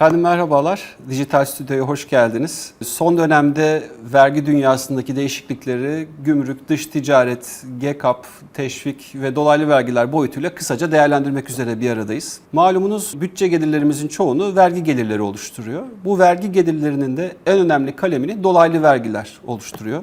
Efendim merhabalar. Dijital Stüdyo'ya hoş geldiniz. Son dönemde vergi dünyasındaki değişiklikleri gümrük, dış ticaret, GECAP, teşvik ve dolaylı vergiler boyutuyla kısaca değerlendirmek üzere bir aradayız. Malumunuz bütçe gelirlerimizin çoğunu vergi gelirleri oluşturuyor. Bu vergi gelirlerinin de en önemli kalemini dolaylı vergiler oluşturuyor.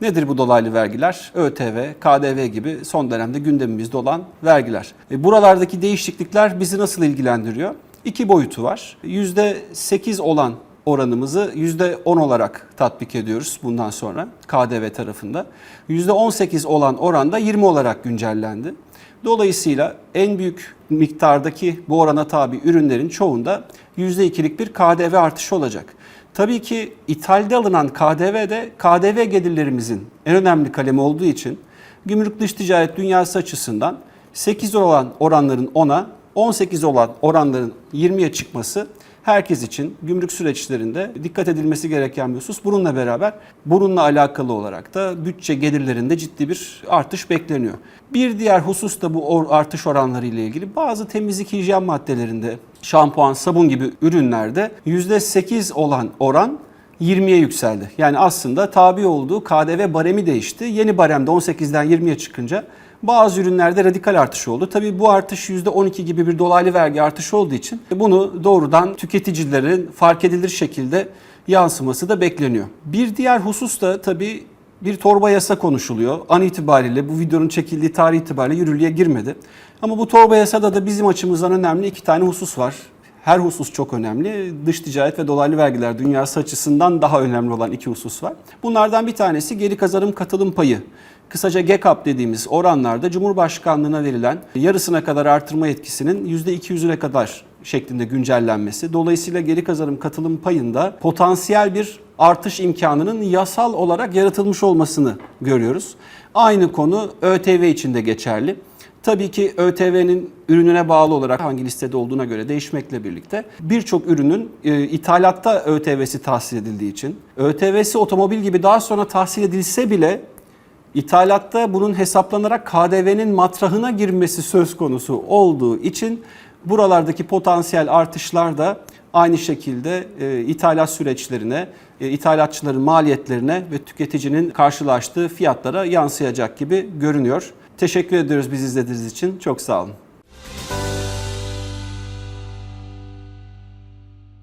Nedir bu dolaylı vergiler? ÖTV, KDV gibi son dönemde gündemimizde olan vergiler. E, buralardaki değişiklikler bizi nasıl ilgilendiriyor? İki boyutu var. %8 olan oranımızı %10 olarak tatbik ediyoruz bundan sonra KDV tarafında. %18 olan oranda 20 olarak güncellendi. Dolayısıyla en büyük miktardaki bu orana tabi ürünlerin çoğunda %2'lik bir KDV artışı olacak. Tabii ki ithalde alınan KDV de KDV gelirlerimizin en önemli kalemi olduğu için gümrük dış ticaret dünyası açısından 8 olan oranların 10'a, 18 olan oranların 20'ye çıkması herkes için gümrük süreçlerinde dikkat edilmesi gereken bir husus. Bununla beraber bununla alakalı olarak da bütçe gelirlerinde ciddi bir artış bekleniyor. Bir diğer husus da bu artış oranları ile ilgili bazı temizlik hijyen maddelerinde şampuan, sabun gibi ürünlerde %8 olan oran 20'ye yükseldi. Yani aslında tabi olduğu KDV baremi değişti. Yeni baremde 18'den 20'ye çıkınca bazı ürünlerde radikal artış oldu. Tabii bu artış %12 gibi bir dolaylı vergi artışı olduğu için bunu doğrudan tüketicilerin fark edilir şekilde yansıması da bekleniyor. Bir diğer husus da tabii bir torba yasa konuşuluyor. An itibariyle bu videonun çekildiği tarih itibariyle yürürlüğe girmedi. Ama bu torba yasada da bizim açımızdan önemli iki tane husus var. Her husus çok önemli. Dış ticaret ve dolaylı vergiler dünyası açısından daha önemli olan iki husus var. Bunlardan bir tanesi geri kazanım katılım payı. Kısaca GECAP dediğimiz oranlarda Cumhurbaşkanlığına verilen yarısına kadar artırma yetkisinin %200'üne kadar şeklinde güncellenmesi. Dolayısıyla geri kazanım katılım payında potansiyel bir artış imkanının yasal olarak yaratılmış olmasını görüyoruz. Aynı konu ÖTV için de geçerli. Tabii ki ÖTV'nin ürününe bağlı olarak hangi listede olduğuna göre değişmekle birlikte birçok ürünün e, ithalatta ÖTV'si tahsil edildiği için, ÖTV'si otomobil gibi daha sonra tahsil edilse bile İthalatta bunun hesaplanarak KDV'nin matrahına girmesi söz konusu olduğu için buralardaki potansiyel artışlar da aynı şekilde e, ithalat süreçlerine, e, ithalatçıların maliyetlerine ve tüketicinin karşılaştığı fiyatlara yansıyacak gibi görünüyor. Teşekkür ediyoruz bizi izlediğiniz için. Çok sağ olun.